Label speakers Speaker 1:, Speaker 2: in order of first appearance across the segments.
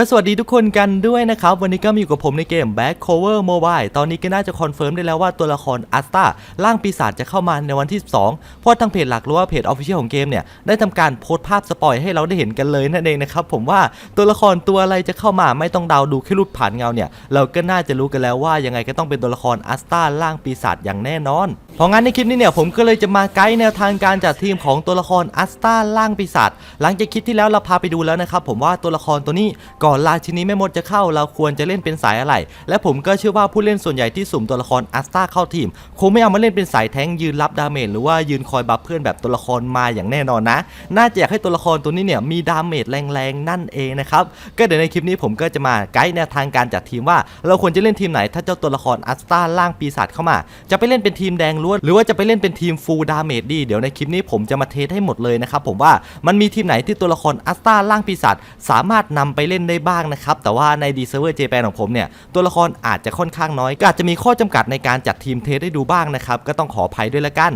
Speaker 1: ก็สวัสดีทุกคนกันด้วยนะครับ วันนี้ก็มีอยู่กับผมในเกม Back Cover Mobile ตอนนี้ก็น่าจะคอนเฟิร์มได้แล้วว่าตัวละครอัสตาร่างปีศาจจะเข้ามาในวันที่2เพราะทางเพจหลักหรือว่าเพจออฟฟิเชียลของเกมเนี่ย ได้ทำการโพสต์ภาพสปอยให้เราได้เห็นกันเลยนั่นเองนะครับ ผมว่าตัวละครตัวอะไรจะเข้ามาไม่ต้องเดาดูแค่รูปผ่านเงาเนี่ย เราก็น่าจะรู้กันแล้วว่ายังไงก็ต้องเป็นตัวละครอัสตาร่างปีศาจอย่างแน่นอนเพราะงั้นในคลิปนี้เนี่ยผมก็เลยจะมาไกด์แนวทางการจัดทีมของตัวละครอัสตาร่างปีศาจหลังจากคลิปที่แล้วเราพาไปดูแล้วนะครับผมว่าตัวละครตัวนี้ก่อนราชินีแม่มดจะเข้าเราควรจะเล่นเป็นสายอะไร และผมก็เชื่อว่าผู้เล่นส่วนใหญ่ที่สุ่มตัวละครอัสตาเข้าทีม คงไม่เอามาเล่นเป็นสายแทงยืนรับดาเมจหรือว่ายืนคอยบัฟเพื่อนแบบตัวละครมาอย่างแน่นอนนะ น่าจะอยากให้ตัวละครตัวนี้เนี่ยมีดาเมจแรงๆนั่นเองนะครับ ก็เดี๋ยวในคลิปนี้ผมก็จะมาไกด์แนวทางการจัดทีมว่า เราควรจะเล่นทีมไหนถ้าเจ้าตัวละครอัสตาล่างปีศาจเข้ามา จะไปเล่นเป็นทีมแดงล้วนหรือว่าจะไปเล่นเป็นทีมฟูลดาเมจดีเดี๋ยวในคลิปนี้ผมจะมาเทสให้หมดเลยนะครับผมว่ามันมีทีมไหนที่ตัวละครอัสตาล่างปีศาจสามารถนำไปเล่นได้บ้างนะครับ แต่ว่าในดีเซอร์เวอร์เจแปนของผมเนี่ย ตัวละครอาจจะค่อนข้างน้อย ก็อาจจะมีข้อจำกัดในการจัดทีมเทสได้ดูบ้างนะครับ ก็ต้องขออภัยด้วยละกัน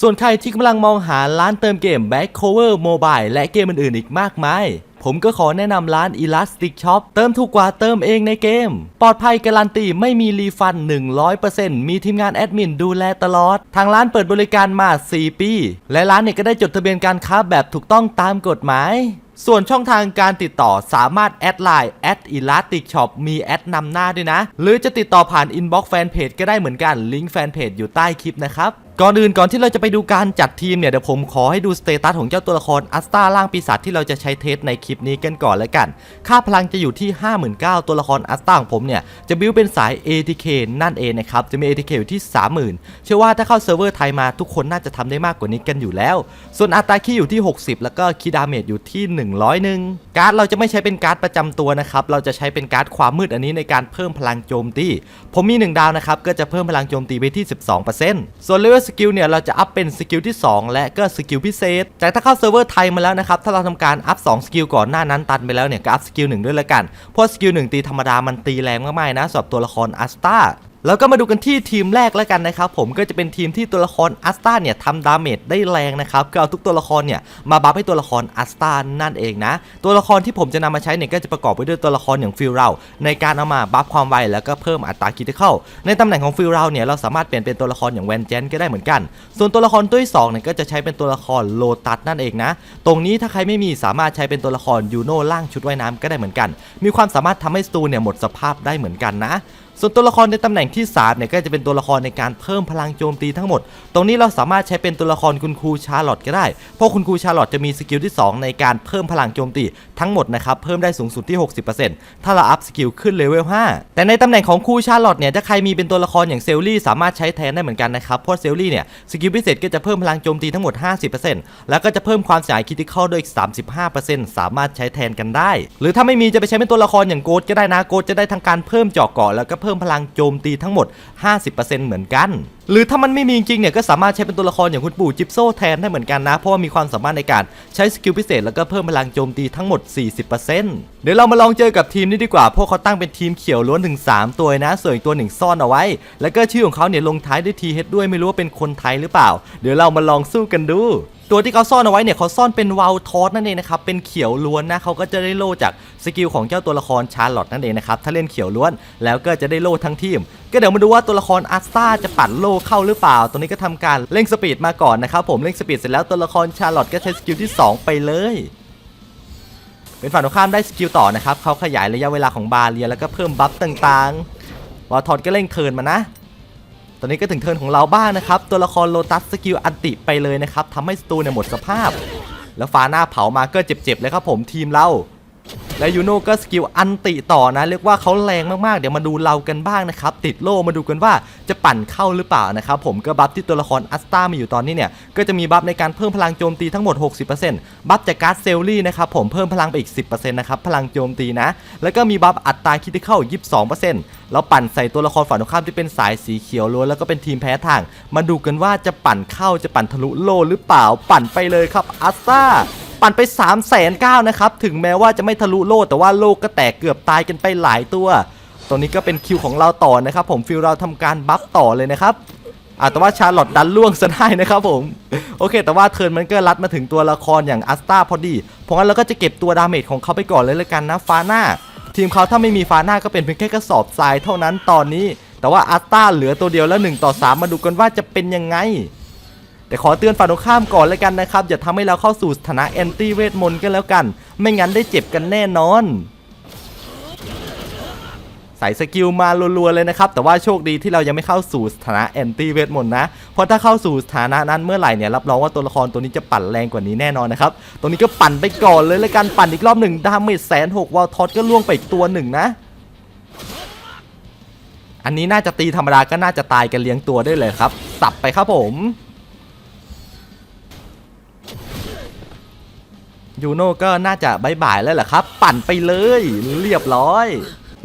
Speaker 1: ส่วนใครที่กำลังมองหาร้านเติมเกม Back Cover Mobile และเกมอื่นๆอีกมากมาย ผมก็ขอแนะนำร้าน Elastic Shop เติมถูกกว่าเติมเองในเกม ปลอดภัยการันตีไม่มีรีฟัน 100%มีทีมงานแอดมินดูแลตลอด ทางร้านเปิดบริการมา 4 ปี และร้านเนี่ยก็ได้จดทะเบียนการค้าแบบถูกต้องตามกฎหมาย ส่วนช่องทางการติดต่อสามารถแอดไลน์แอดอิลาติกช็อปมีแอดนำหน้าด้วยนะ หรือจะติดต่อผ่านอินบ็อกซ์แฟนเพจก็ได้เหมือนกันลิงก์แฟนเพจอยู่ใต้คลิปนะครับ ก่อนอื่นก่อนที่เราจะไปดูการจัดทีมเนี่ยเดี๋ยวผมขอให้ดูสเตตัสของเจ้าตัวละครอัสตาร่างปีศาจที่เราจะใช้เทสในคลิปนี้กันก่อนแล้วกัน ค่าพลังจะอยู่ที่ 59,000ตัวละครอัสตาของผมเนี่ยจะบิวเป็นสาย ATK นั่นเองนะครับจะมี ATK อยู่ที่ 30,000 เชื่อว่าถ้าเข้าเซิร์ฟเวอร์ไทยมาทุกคนน่าจะทำได้มากกว่านี้กันอยู่แล้ว ส่วนอัตราคีอยู่ที่ 60 แล้วก็คีดาเมจอยู่ที่ 100นึงการ์ดเราจะไม่ใช้เป็นการ์ดประจำตัวนะครับเราจะใช้เป็นการ์ดความมืดอันนี้ในการเพิ่มพลังโจมตีผมมี 1 ดาวนะครับก็จะเพิ่มพลังโจมตีไปที่ 12%ส่วนเลเวลสกิลเนี่ยเราจะอัพเป็นสกิลที่ 2 และก็สกิลพิเศษ จากถ้าเข้าเซิร์ฟเวอร์ไทยมาแล้วนะครับ ถ้าเราทำการอัพ2สกิลก่อนหน้านั้นตันไปแล้วเนี่ยก็อัพสกิล1ด้วยละกัน เพราะสกิล1ตีธรรมดามันตีแรงมากๆนะสำหรับตัวละครอัสตา แล้วก็มาดูกันที่ทีมแรกแล้วกันนะครับผมก็จะเป็นทีมที่ตัวละครอัสตาเนี่ยทำดาเมจได้แรงนะครับก็เอาทุกตัวละครเนี่ยมาบัฟให้ตัวละครอัสตานั่นเองนะ ตัวละครที่ผมจะนำมาใช้เนี่ยก็จะประกอบไปด้วยตัวละครอย่างฟิลเราในการเอามาบัฟความไวแล้วก็เพิ่มอัตราคิดเข้าในตำแหน่งของฟิลเราเนี่ยเราสามารถเปลี่ยนเป็นตัวละครอย่างแวนเจนก็ได้เหมือนกัน ส่วนตัวละครตัวที่สองเนี่ยก็จะใช้เป็นตัวละครโลตัสนั่นเองนะ ตรงนี้ถ้าใครไม่มีสามารถใช้เป็นตัวละครยูโน่ล่างชุดว่ายน้ำก็ได้เหมือนกัน มีความสามารถทำให้สตูเนี่ยหมดสภาพได้เหมือนกันนะ ส่วนตัวละครในตำแหน่งที่3เนี่ยก็จะเป็นตัวละครในการเพิ่มพลังโจมตีทั้งหมด ตรงนี้เราสามารถใช้เป็นตัวละครคุณครูชาร์ลอตก็ได้ เพราะคุณครูชาร์ลอตจะมีสกิลที่ 2 ในการเพิ่มพลังโจมตีทั้งหมดนะครับเพิ่มได้สูงสุดที่ 60%ถ้าเราอัพสกิลขึ้นเลเวล5แต่ในตำแหน่งของครูชาร์ลอตเนี่ยถ้าใครมีเป็นตัวละครอย่างเซลลี่สามารถใช้แทนได้เหมือนกันนะครับเพราะเซลลี่เนี่ยสกิลพิเศษก็จะเพิ่มพลังโจมตีทั้งหมด 50%แล้วก็จะเพิ่มความเสียหายคิติคอลด้วยอีก 35%สามารถใช้แทนกันได้ หรือถ้าไม่มีจะไปใช้เป็นตัวละครอย่างโกดก็ได้นะโกดจะได้ทั้งการเพิ่มจาะเกาะแล้วก็เพิ่มพลังโจมตีทั้งหมด 50%เหมือนกัน หรือถ้ามันไม่มีจริงเนี่ยก็สามารถใช้เป็นตัวละครอย่างคุณปู่จิปโซแทนได้เหมือนกันนะ เพราะว่ามีความสามารถในการใช้สกิลพิเศษแล้วก็เพิ่มพลังโจมตีทั้งหมด 40%เดี๋ยวเรามาลองเจอกับทีมนี้ดีกว่าพวกเขาตั้งเป็นทีมเขียวล้วนถึง 3 ตัวนะ ส่วนอีกตัวหนึ่งซ่อนเอาไว้ แล้วก็ชื่อของเขาเนี่ยลงท้ายด้วยทีเฮดด้วยไม่รู้ว่าเป็นคนไทยหรือเปล่า เดี๋ยวเรามาลองสู้กันดู ตัวที่เขาซ่อนเอาไว้เนี่ยเขาซ่อนเป็นวาลทอสนั่นเองนะครับเป็นเขียวล้วนนะเขาก็จะได้โล่จากสกิลของเจ้าตัวละครชาร์ลอตนั่นเองนะครับถ้าเล่นเขียวล้วนแล้วก็จะได้โล่ทั้งทีม ก็เดี๋ยวมาดูว่าตัวละครอัสตาจะปั่นโล่เข้าหรือเปล่า ตัวนี้ก็ทำการเร่งสปีดมาก่อนนะครับผมเร่งสปีดเสร็จแล้วตัวละครชาร์ลอตก็ใช้สกิลที่ 2 ไปเลยเป็นฝั่งตรงข้ามได้สกิลต่อนะครับเขาขยายระยะเวลาของบาเรียแล้วก็เพิ่มบัฟต่างๆวอลทอนก็เร่งเทินมานะ ตอนนี้ก็ถึงเทิร์นของเราบ้างนะครับ ตัวละครโลตัสสกิลอันติไปเลยนะครับทำให้สตูเนี่ยหมดสภาพ แล้วฟ้าหน้าเผามาก็เจ็บๆเลยครับผมทีมเรา และยูโน่ก็สกิลอันติต่อนะเรียกว่าเขาแรงมากๆ เดี๋ยวมาดูเรากันบ้างนะครับ ติดโล่มาดูกันว่าจะปั่นเข้าหรือเปล่านะครับผมก็บัฟที่ตัวละครอัสตามีอยู่ตอนนี้เนี่ย ก็จะมีบัฟในการเพิ่มพลังโจมตีทั้งหมด 60%บัฟจากการ์ดเซลลี่นะครับผมเพิ่มพลังไปอีก 10%นะครับพลังโจมตีนะ แล้วก็มีบัฟอัตราคิดเข้า 22%แล้วปั่นใส่ตัวละครฝั่งตรงข้ามที่เป็นสายสีเขียวล้วนแล้วก็เป็นทีมแพ้ทาง มาดูกันว่าจะปั่นเข้าจะปั่นทะลุโลหรือเปล่า ปั่นไปเลยครับอัสตา ปั่นไป3 0 0 0 0 0นะครับ ถึงแม้ว่าจะไม่ทะลุโลกแต่ว่าโลกก็แตกเกือบตายกันไปหลายตัวตรงนี้ก็เป็นคิวของเราต่อนะครับ ผมฟิลเราทำการบัฟต่อเลยนะครับอะแต่ว่าชาร์ลอตดันล่วงซะได้นะครับผม โอเค แต่ว่าเทิร์นมันก็รัดมาถึงตัวละครอย่างอัสตาพอดี เพราะงั้นเราก็จะเก็บตัวดาเมจของเขาไปก่อนเลยละกันนะฟาน่าทีมเขาถ้าไม่มีฟาน่าก็เป็นเพียงแค่กระสอบทรายเท่านั้นตอนนี้ แต่ว่าอัสตาเหลือตัวเดียวแล้ว1ต่อ3มาดูกันว่าจะเป็นยังไง แต่ขอเตือนฝั่งตรงข้ามก่อนแล้วกันนะครับ อย่าทำให้เราเข้าสู่สถานะแอนตี้เวทมนต์กันแล้วกัน ไม่งั้นได้เจ็บกันแน่นอนใส่สกิลมารัวๆเลยนะครับ แต่ว่าโชคดีที่เรายังไม่เข้าสู่สถานะแอนตี้เวทมนต์นะ เพราะถ้าเข้าสู่สถานะนั้นเมื่อไหร่เนี่ยรับรองว่าตัวละครตัวนี้จะปั่นแรงกว่านี้แน่นอนนะครับ ตัวนี้ก็ปั่นไปก่อนเลยแล้วกันปั่นอีกรอบหนึ่งดาเมจแสนหกวอลทอตก็ล่วงไปอีกตัวหนึ่งนะ อันนี้น่าจะตีธรรมดาก็น่าจะตายกันเลี้ยงตัวได้เลยครับสับไปครับผม ยูโน่ก็น่าจะบายบายแล้วแหละครับ ปั่นไปเลย เรียบร้อย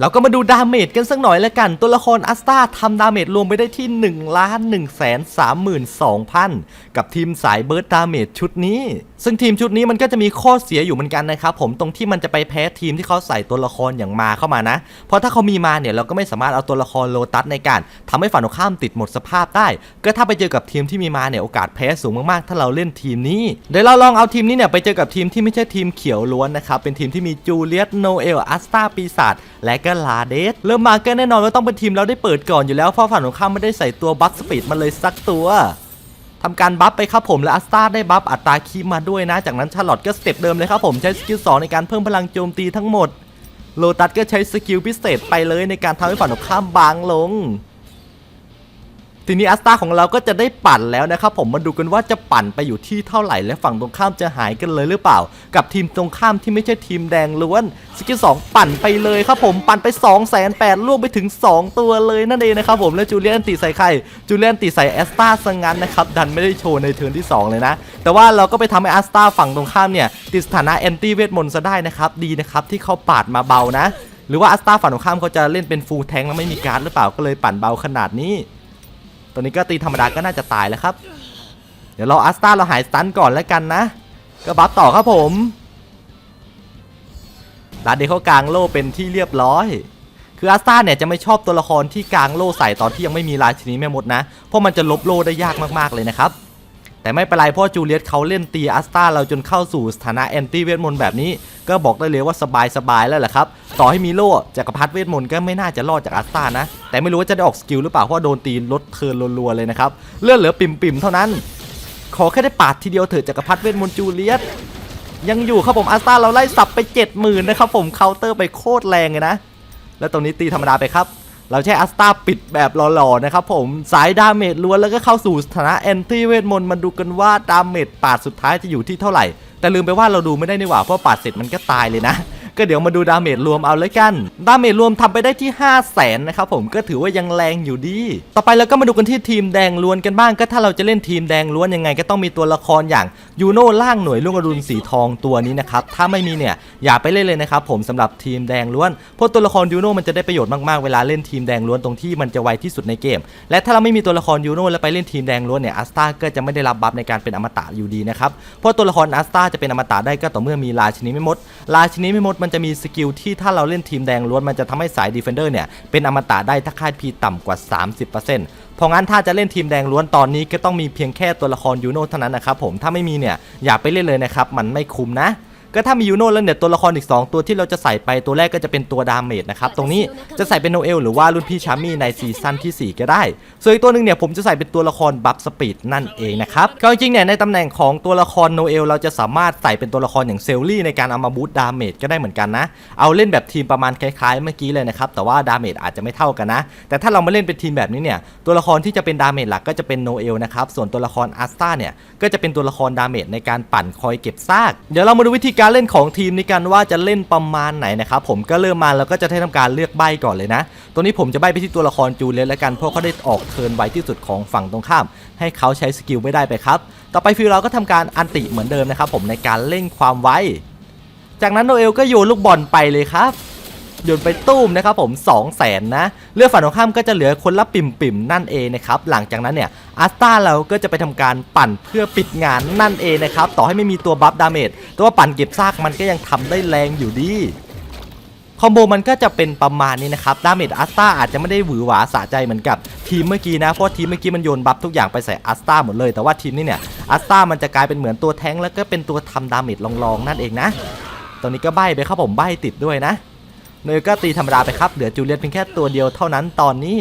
Speaker 1: เราก็มาดูดาเมจกันสักหน่อยแล้วกัน ตัวละครอัสตาทำดาเมจรวมไปได้ที่1ล้าน1แสน32,000 กับทีมสายเบิร์ดดาเมจชุดนี้ ซึ่งทีมชุดนี้มันก็จะมีข้อเสียอยู่เหมือนกันนะครับผมตรงที่มันจะไปแพ้ทีมที่เขาใส่ตัวละครอย่างมาเข้ามานะ เพราะถ้าเขามีมาเนี่ยเราก็ไม่สามารถเอาตัวละครโลตัสในการทำให้ฝั่งตรงข้ามติดหมดสภาพได้ ก็ถ้าไปเจอกับทีมที่มีมาเนี่ยโอกาสแพ้สูงมากๆ ถ้าเราเล่นทีมนี้เดี๋ยวเราลองเอาทีมนี้เนี่ยไปเจอกับทีมที่ไม่ใช่ทีมเขียวล้วนนะครับเป็นทีมที่มีจูเลียตโนเอลอัสตาปีศาจ และก็ลาเดสเริ่มมาก็แน่นอนว่าต้องเป็นทีมเราได้เปิดก่อนอยู่แล้วเพราะฝั่งตรงข้ามไม่ได้ใส่ตัวบัฟสปีดมาเลยสักตัวทำการบัฟไปครับผมและอัสตาได้บัฟอัตราคีมาด้วยนะ จากนั้นชาร์ลอตก็สเต็ปเดิมเลยครับผมใช้สกิล2ในการเพิ่มพลังโจมตีทั้งหมดโลตัสก็ใช้สกิลพิเศษไปเลยในการทำให้ฝั่งตรงข้ามบางลง ทีนี้อัสตาของเราก็จะได้ปั่นแล้วนะครับผมมาดูกันว่าจะปั่นไปอยู่ที่เท่าไหร่และฝั่งตรงข้ามจะหายกันเลยหรือเปล่า กับทีมตรงข้ามที่ไม่ใช่ทีมแดงล้วนสกิล2ปั่นไปเลยครับผมปั่นไป2 8 0 0 0 0ล่วงไปถึง 2 ตัวเลยนั่นเองนะครับผมและจูเลียนตีใส่ใครจูเลียนตีใส่แอสตาซะงั้นนะครับดันไม่ได้โชว์ในเทิร์นที่ 2 เลยนะ แต่ว่าเราก็ไปทำให้อัสตาฝั่งตรงข้ามเนี่ยติดสถานะแอนตี้เวทมนต์ซะได้นะครับดีนะครับที่เขาปาดมาเบานะหรือว่าอัสตาฝั่งตรงข้ามเขาจะเล่นเป็นฟูลแทงแล้วไม่มีการ์ดหรือเปล่าก็เลยปั่นเบาขนาดนี้ ตัวนี้ก็ตีธรรมดาก็น่าจะตายแล้วครับ เดี๋ยวเรออัสตาเราหายสตันก่อนแล้วกันนะ ก็บัฟต่อครับผมลาเดเขากลางโล่เป็นที่เรียบร้อย คืออัสตาเนี่ยจะไม่ชอบตัวละครที่กลางโล่ใส่ตอนที่ยังไม่มีราชินีแม่มดนะ เพราะมันจะลบโล่ได้ยากมากๆเลยนะครับ แต่ไม่เป็นไรเพราะจูเลียตเขาเล่นตีอัสตาเราจนเข้าสู่สถานะแอนตี้เวทมนต์แบบนี้ ก็บอกได้เลยว่าสบายสบายๆแล้วแหละครับ ต่อให้มีโล่จักรพรรดิเวทมนต์ก็ไม่น่าจะรอดจากอัสตานะ แต่ไม่รู้ว่าจะได้ออกสกิลหรือเปล่าเพราะโดนตีลดเทินรัวๆเลยนะครับเลือดเหลือปิ่มๆเท่านั้น ขอแค่ได้ปาดทีเดียวเถิดจักรพรรดิเวทมนต์จูเลียตยังอยู่ครับผมอัสตาเราไล่สับไป 70,000นะครับผมเคาน์เตอร์ไปโคตรแรงเลยนะ แล้วตรงนี้ตีธรรมดาไปครับ เราใช้อัสตาปิดแบบหล่อๆนะครับผมสายดาเมจล้วนแล้วก็เข้าสู่สถานะแอนตี้เวทมนต์มาดูกันว่าดาเมจปาดสุดท้ายจะอยู่ที่เท่าไหร่ แต่ลืมไปว่าเราดูไม่ได้นี่หว่าเพราะปาดเสร็จมันก็ตายเลยนะ ก็เดี๋ยวมาดูดาเมจรวมเอาเลยกัน ดาเมจรวมทำไปได้ที่ 5 0 0แสนนะครับผมก็ถือว่ายังแรงอยู่ดี ต่อไปเราก็มาดูกันที่ทีมแดงล้วนกันบ้าง ก็ถ้าเราจะเล่นทีมแดงล้วนยังไง ก็ต้องมีตัวละครอย่างยูโน่ล่างหน่วยลุงอรุณสีทองตัวนี้นะครับถ้าไม่มีเนี่ยอย่าไปเล่นเลยนะครับผมสำหรับทีมแดงล้วนเพราะตัวละครยูโน่มันจะได้ประโยชน์มากๆเวลาเล่นทีมแดงล้วนตรงที่มันจะไวที่สุดในเกม และถ้าเราไม่มีตัวละครยูโน่แล้วไปเล่นทีมแดงล้วนเนี่ยอัสตาก็จะไม่ได้รับบัฟในการเป็นอมตะอยู่ดีนะครับเพราะตัวละครอัสตาจะเป็นอมตะได้ก็ต่อเมื่อมีราชินีไม่มดราชินีไม่มดมันจะมีสกิลที่ถ้าเราเล่นทีมแดงล้วนมันจะทำให้สายดีเฟนเดอร์เนี่ยเป็นอมตะได้ถ้าค่าพีต่ำกว่า 30%เพราะงั้นถ้าจะเล่นทีมแดงล้วนตอนนี้ก็ต้องมีเพียงแค่ตัวละครยูโน่เท่านั้นนะครับผมถ้าไม่มีเนี่ยอย่าไปเล่นเลยนะครับมันไม่คุ้มนะ ก็ถ้ามียูโน่แล้วเนี่ยตัวละครอีก 2 ตัวที่เราจะใส่ไปตัวแรกก็จะเป็นตัวดาเมจนะครับตรงนี้จะใส่เป็นโนเอลหรือว่ารุ่นพี่ชามี่ในซีซั่นที่ 4 ก็ได้ ส่วนอีกตัวหนึ่งเนี่ยผมจะใส่เป็นตัวละครบัฟสปีดนั่นเองนะครับก็จริงๆเนี่ยในตำแหน่งของตัวละครโนเอลเราจะสามารถใส่เป็นตัวละครอย่างเซลลี่ในการเอามาบูตดาเมจก็ได้เหมือนกันนะ เอาเล่นแบบทีมประมาณคล้ายๆเมื่อกี้เลยนะครับแต่ว่าดาเมจอาจจะไม่เท่ากันนะ แต่ถ้าเรามาเล่นเป็นทีมแบบนี้เนี่ยตัวละครที่จะเป็นดาเมจหลักก็จะเป็นโนเอลนะครับส่วนตัวละครอัสตาเนี่ยก็จะเป็นตัวละครดาเมจในการปั่นคอยเก็บซากเดี๋ยวเรามาดูวิธีการเล่นของทีมนี้กันว่าจะเล่นประมาณไหนนะครับผมก็เริ่มมาแล้วก็จะให้ทำการเลือกใบก่อนเลยนะตัวนี้ผมจะใบไปที่ตัวละครจูเลียนแล้วกันเพราะเขาได้ออกเทิร์นไวที่สุดของฝั่งตรงข้าม ให้เขาใช้สกิลไม่ได้ไปครับต่อไปฟิลเราก็ทำการอันติเหมือนเดิมนะครับผมในการเร่งความไวจากนั้นโนเอลก็โยนลูกบอลไปเลยครับโยนไปตุ้มนะครับผม2 0 0แสนนะเลือดฝั่งตรงข้ามก็จะเหลือคนละปิ่มๆนั่นเองนะครับหลังจากนั้นเนี่ย อัสตาเราก็จะไปทำการปั่นเพื่อปิดงานนั่นเองนะครับ ต่อให้ไม่มีตัวบัฟดาเมจแต่ว่าปั่นเก็บซากมันก็ยังทำได้แรงอยู่ดีคอมโบมันก็จะเป็นประมาณนี้นะครับ ดาเมจอัสตาอาจจะไม่ได้หวือหวาสะใจเหมือนกับทีมเมื่อกี้นะ เพราะทีมเมื่อกี้มันโยนบัฟทุกอย่างไปใส่อัสตาหมดเลย แต่ว่าทีมนี้เนี่ยอัสตามันจะกลายเป็นเหมือนตัวแท้งแล้วก็เป็นตัวทำดาเมจลองๆนั่นเองนะตรงนี้ก็ใบไปครับผมใบติดด้วยนะโนเอลก็ตีธรรมดาไปครับ เหลือจูเลียนเพียงแค่ตัวเดียวเท่านั้นตอนนี้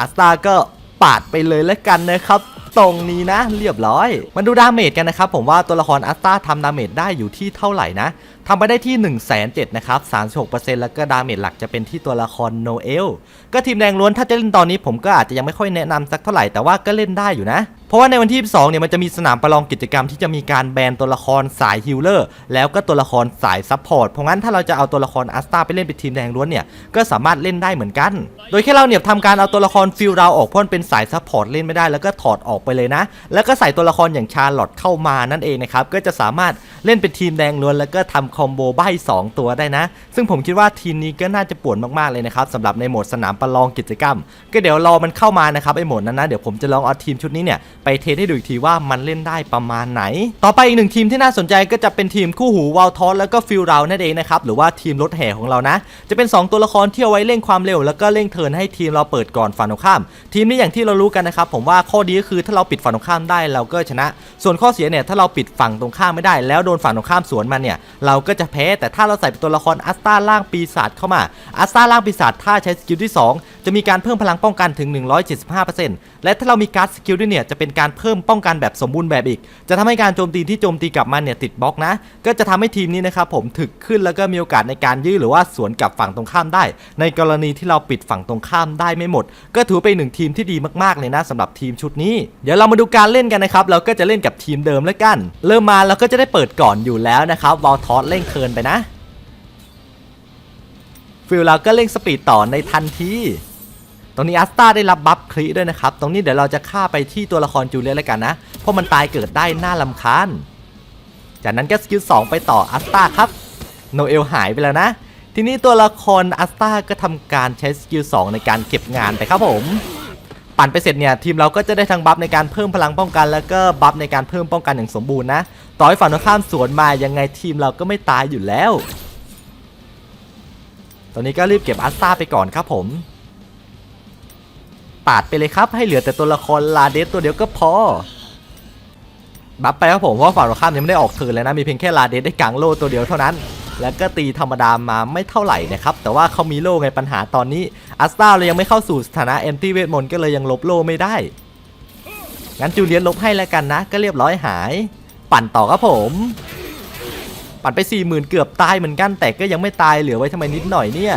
Speaker 1: อัสตาก็ ปาดไปเลยแล้วกันนะครับตรงนี้นะเรียบร้อย มาดูดาเมจกันนะครับ ผมว่าตัวละครอัสตาทำดาเมจได้อยู่ที่เท่าไหร่นะทำไปได้ที่1 0 0 0 0 0นะครับ 36%แล้วก็ดาเมจหลักจะเป็นที่ตัวละครโนเอล ก็ทีมแดงล้วนถ้าจะเล่นตอนนี้ผมก็อาจจะยังไม่ค่อยแนะนำสักเท่าไหร่แต่ว่าก็เล่นได้อยู่นะ เพราะว่าในวันที่22เนี่ยมันจะมีสนามประลองกิจกรรมที่จะมีการแบนตัวละครสายฮิลเลอร์แล้วก็ตัวละครสายซัพพอร์ต เพราะงั้นถ้าเราจะเอาตัวละครอัสตาไปเล่นเป็นทีมแดงล้วนเนี่ยก็สามารถเล่นได้เหมือนกัน โดยแค่เราเนี่ยทำการเอาตัวละครฟิลเราออกเพราะมันเป็นสายซัพพอร์ตเล่นไม่ได้แล้วก็ถอดออกไปเลยนะ แล้วก็ใส่ตัวละครอย่างชาร์ลอตเข้ามานั่นเองนะครับก็จะสามารถเล่นเป็นทีมแดงล้วนแล้วก็ทำคอมโบใบ้2ตัวได้นะ ซึ่งผมคิดว่าทีมนี้ก็น่าจะป่วนมากๆเลยนะครับสำหรับในโหมดสนามประลองกิจกรรม ก็เดี๋ยวรอมันเข้ามานะครับไอโหมดนั้นนะเดี๋ยวผมจะลองเอาทีมชุดนี้เนี่ยไปเทสให้ดูอีกทีว่ามันเล่นได้ประมาณไหน ต่อไปอีกหนึ่งทีมที่น่าสนใจก็จะเป็นทีมคู่หูวอลทอสแล้วก็ฟิลเรานั่นเองนะครับหรือว่าทีมรถแห่ของเรานะ จะเป็น 2 ตัวละครที่เอาไว้เร่งความเร็ว แล้วก็เร่งเทินให้ทีมเราเปิดก่อนฝั่งตรงข้าม ทีมนี้อย่างที่เรารู้กันนะครับผมว่าข้อดีก็คือถ้าเราปิดฝั่งตรงข้ามได้เราก็ชนะ ส่วนข้อเสียเนี่ยถ้าเราปิดฝั่งตรงข้ามไม่ได้ แล้วโดนฝั่งตรงข้ามสวนมาเนี่ยเราก็จะแพ้แต่ถ้าเราใส่เป็นตัวละครอัสตาล่างปีศาจเข้ามาอัสตาล่างปีศาจถ้าใช้สกิลที่ 2จะมีการเพิ่มพลังป้องกันถึง 175%และถ้าเรามีการ์ดสกิลด้วยเนี่ยจะเป็นการเพิ่มป้องกันแบบสมบูรณ์แบบอีก จะทำให้การโจมตีที่โจมตีกลับมาเนี่ยติดบล็อกนะ ก็จะทำให้ทีมนี้นะครับผมถึกขึ้นแล้วก็มีโอกาสในการยื้อหรือว่าสวนกลับฝั่งตรงข้ามได้ ในกรณีที่เราปิดฝั่งตรงข้ามได้ไม่หมด ก็ถือเป็นหนึ่งทีมที่ดีมากๆเลยนะสำหรับทีมชุดนี้ เดี๋ยวเรามาดูการเล่นกันนะครับเราก็จะเล่นกับทีมเดิมแล้วกัน เริ่มมาเราก็จะได้เปิดก่อนอยู่แล้วนะครับวอลทอสเร่งเทิร์นไปนะฟิลเราก็เร่งสปีดต่อในทันที รงนี้อัสตาได้รับบัฟคลิด้วยนะครับ ตรงนี้เดี๋ยวเราจะฆ่าไปที่ตัวละครจูเลียแล้วกันนะ เพราะมันตายเกิดได้น่าลำคาญ จากนั้นก็สกิล2ไปต่ออัสตาครับ โนเอลหายไปแล้วนะ ทีนี้ตัวละครอัสตาก็ทำการใช้สกิล2ในการเก็บงานไปครับผม ปั่นไปเสร็จเนี่ยทีมเราก็จะได้ทั้งบัฟในการเพิ่มพลังป้องกัน แล้วก็บัฟในการเพิ่มป้องกันอย่างสมบูรณ์นะ ต่อให้ฝั่งตรงข้ามสวนมายังไงทีมเราก็ไม่ตายอยู่แล้ว ตอนนี้ก็รีบเก็บอัสตาไปก่อนครับผมาดไปเลยครับ ให้เหลือแต่ตัวละครลาเดสตัวเดียวก็พอ บัฟไปครับผมเพราะว่าฝั่งตรงข้ามยังไม่ได้ออกเทิร์นเลยนะ มีเพียงแค่ลาเดสได้กางโล่ตัวเดียวเท่านั้น แล้วก็ตีธรรมดามาไม่เท่าไหร่นะครับ แต่ว่าเขามีโล่ไงปัญหาตอนนี้อัสตาเรายังไม่เข้าสู่สถานะแอนตี้เวทมนต์ก็เลยยังลบโล่ไม่ได้ งั้นจูเลียนลบให้แล้วกันนะ ก็เรียบร้อยหาย ปั่นต่อครับผมปั่นไป4ี่หมื่นเกือบตายเหมือนกันแต่ก็ยังไม่ตายเหลือไว้ทำไมนิดหน่อยเนี่ย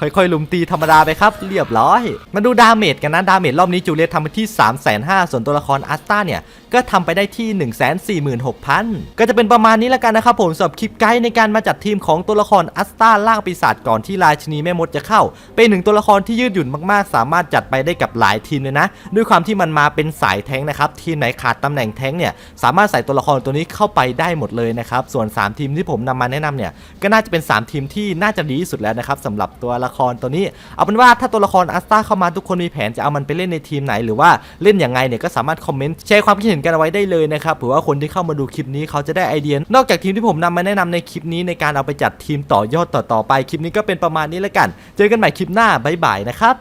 Speaker 1: ค่อยๆ ลุมตีธรรมดาไปครับ เรียบร้อย มาดูดาเมจกันนะ ดาเมจรอบนี้จูเลียตทำไปที่ 3 5 0 0 0ส่วนตัวละครอัสตาเนี่ย ก็ทำไปได้ที่ 1 4 6 0 0 0 ก็จะเป็นประมาณนี้แล้วกันนะครับผมสำหรับคลิปไกด์ในการมาจัดทีมของตัวละครอัสตาล่างปีศาจก่อนที่ราชินีแม่มดจะเข้า เป็นหนึ่งตัวละครที่ยืดหยุ่นมากๆ สามารถจัดไปได้กับหลายทีมเลยนะ ด้วยความที่มันมาเป็นสายแท้งนะครับทีมไหนขาดตำแหน่งแท้งเนี่ยสามารถใส่ตัวละครตัวนี้เข้าไปได้หมดเลยนะครับส่วน 3 ทีมที่ผมนำมาแนะนำเนี่ยก็น่าจะเป็น 3 ทีมที่น่าจะดีที่สุดแล้วนะครับสำหรับตัวละครตัวนี้ เอาเป็นว่าถ้าตัวละครอัสตาเข้ามาทุกคนมีแผนจะเอามันไปเล่นในทีมไหนหรือว่าเล่นยังไงเนี่ยก็สามารถคอมเมนต์แชร์ความคิดเห็นกันเอาไว้ได้เลยนะครับเผื่อว่าคนที่เข้ามาดูคลิปนี้เขาจะได้ไอเดีย นอกจากทีมที่ผมนำมาแนะนำในคลิปนี้ในการเอาไปจัดทีมต่อยอดต่อๆไปคลิปนี้ก็เป็นประมาณนี้แล้วกัน เจอกันใหม่คลิปหน้าบ๊ายบายนะครับ